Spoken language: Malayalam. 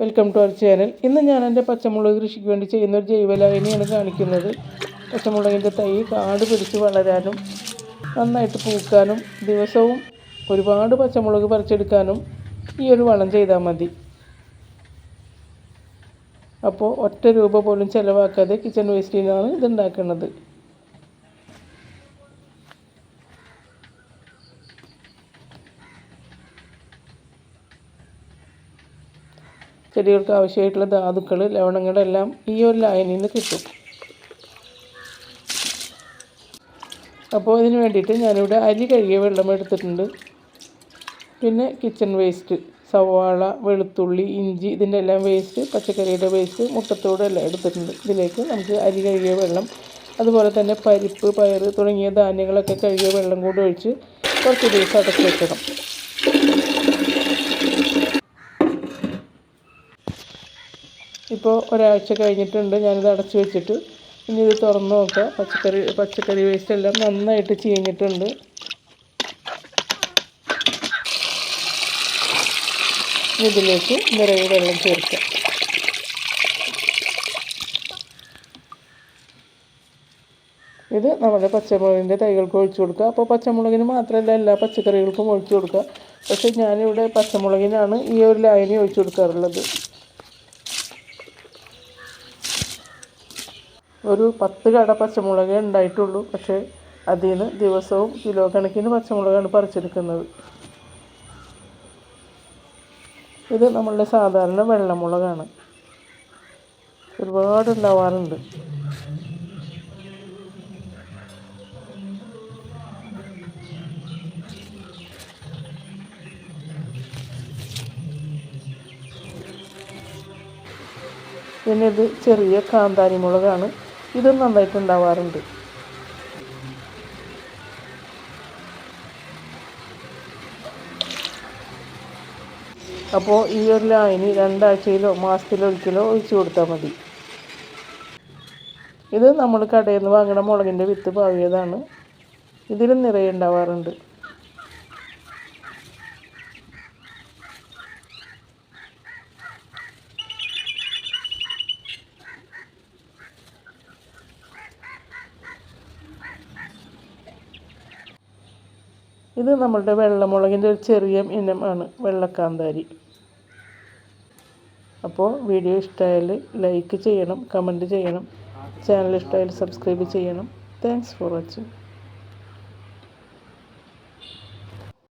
വെൽക്കം ടു അവർ ചാനൽ ഇന്ന് ഞാൻ എന്റെ പച്ചമുളക് കൃഷിക്ക് വേണ്ടി ചെയ്യുന്ന ഒരു ജൈവലായനിയാണ് കാണിക്കുന്നത്. പച്ചമുളകിന്റെ തൈ കാട് പിടിച്ച് വളരാനും നന്നായിട്ട് പൂക്കാനും ദിവസവും ഒരുപാട് പച്ചമുളക് പറിച്ചെടുക്കാനും ഈ ഒരു വളം ചെയ്താൽ മതി. അപ്പോൾ ഒറ്റ രൂപ പോലും ചിലവാക്കാതെ കിച്ചൺ വേസ്റ്റിൽ നിന്നാണ് ഇത് ചെടികൾക്ക് ആവശ്യമായിട്ടുള്ള ധാതുക്കൾ ലവണങ്ങളെല്ലാം ഈ ഒരു ലായനിൽ നിന്ന് കിട്ടും. അപ്പോൾ ഇതിന് വേണ്ടിയിട്ട് ഞാനിവിടെ അരി കഴുകിയ വെള്ളം എടുത്തിട്ടുണ്ട്. പിന്നെ കിച്ചൺ വേസ്റ്റ് സവാള വെളുത്തുള്ളി ഇഞ്ചി ഇതിന്റെ എല്ലാം വേസ്റ്റ് പച്ചക്കറിയുടെ വേസ്റ്റ് മുട്ടത്തോട് എല്ലാം എടുത്തിട്ടുണ്ട്. ഇതിലേക്ക് നമുക്ക് അരി കഴുകിയ വെള്ളം അതുപോലെ തന്നെ പരിപ്പ് പയർ തുടങ്ങിയ ധാന്യങ്ങളൊക്കെ കഴുകിയ വെള്ളം കൂടി ഒഴിച്ച് കുറച്ച് ദിവസം അടച്ചു വെക്കണം. ഇപ്പോൾ ഒരാഴ്ച കഴിഞ്ഞിട്ടുണ്ട് ഞാനിത് അടച്ച് വെച്ചിട്ട്. ഇനി ഇത് തുറന്ന് നോക്കാം. പച്ചക്കറി പച്ചക്കറി വേസ്റ്റ് എല്ലാം നന്നായിട്ട് ചീഞ്ഞിട്ടുണ്ട്. ഇതിലേക്ക് നിറയെ വെള്ളം ചേർക്കാം. ഇത് നമ്മുടെ പച്ചമുളകിന്റെ തൈകൾക്ക് ഒഴിച്ചു കൊടുക്കുക. അപ്പോൾ പച്ചമുളകിന് മാത്രമല്ല എല്ലാ പച്ചക്കറികൾക്കും ഒഴിച്ചു കൊടുക്കുക. പക്ഷേ ഞാനിവിടെ പച്ചമുളകിനാണ് ഈ ഒരു ലായനി ഒഴിച്ചു കൊടുക്കാറുള്ളത്. ഒരു പത്ത് കട പച്ചമുളകേ ഉണ്ടായിട്ടുള്ളൂ. പക്ഷേ അതിൽ നിന്ന് ദിവസവും കിലോ കണക്കിന് പച്ചമുളകാണ് പറിച്ചെടുക്കുന്നത്. ഇത് നമ്മളുടെ സാധാരണ വെള്ളമുളകാണ്. ഒരുപാട് ഉണ്ടാവാറുണ്ട്. പിന്നെ ഇത് ചെറിയ കാന്താരി മുളകാണ് ഇതും നന്നായിട്ട് ഉണ്ടാവാറുണ്ട്. അപ്പോൾ ഈ ഒരു ലായനി രണ്ടാഴ്ചയിലോ മാസത്തിലോ ഒരിക്കലോ ഒഴിച്ചു കൊടുത്താൽ മതി. ഇത് നമ്മൾ കടയിൽ നിന്ന് വാങ്ങണ മുളകിന്റെ വിത്ത് പാവിയതാണ് ഇതിലും നിറയെ ഉണ്ടാവാറുണ്ട്. ഇത് നമ്മളുടെ വെള്ളമുളകിന്റെ ഒരു ചെറിയ ഇനമാണ് വെള്ളക്കാന്താരി. അപ്പോൾ വീഡിയോ ഇഷ്ടമായാൽ ലൈക്ക് ചെയ്യണം കമന്റ് ചെയ്യണം ചാനൽ ഇഷ്ടമായാൽ സബ്സ്ക്രൈബ് ചെയ്യണം. Thanks for watching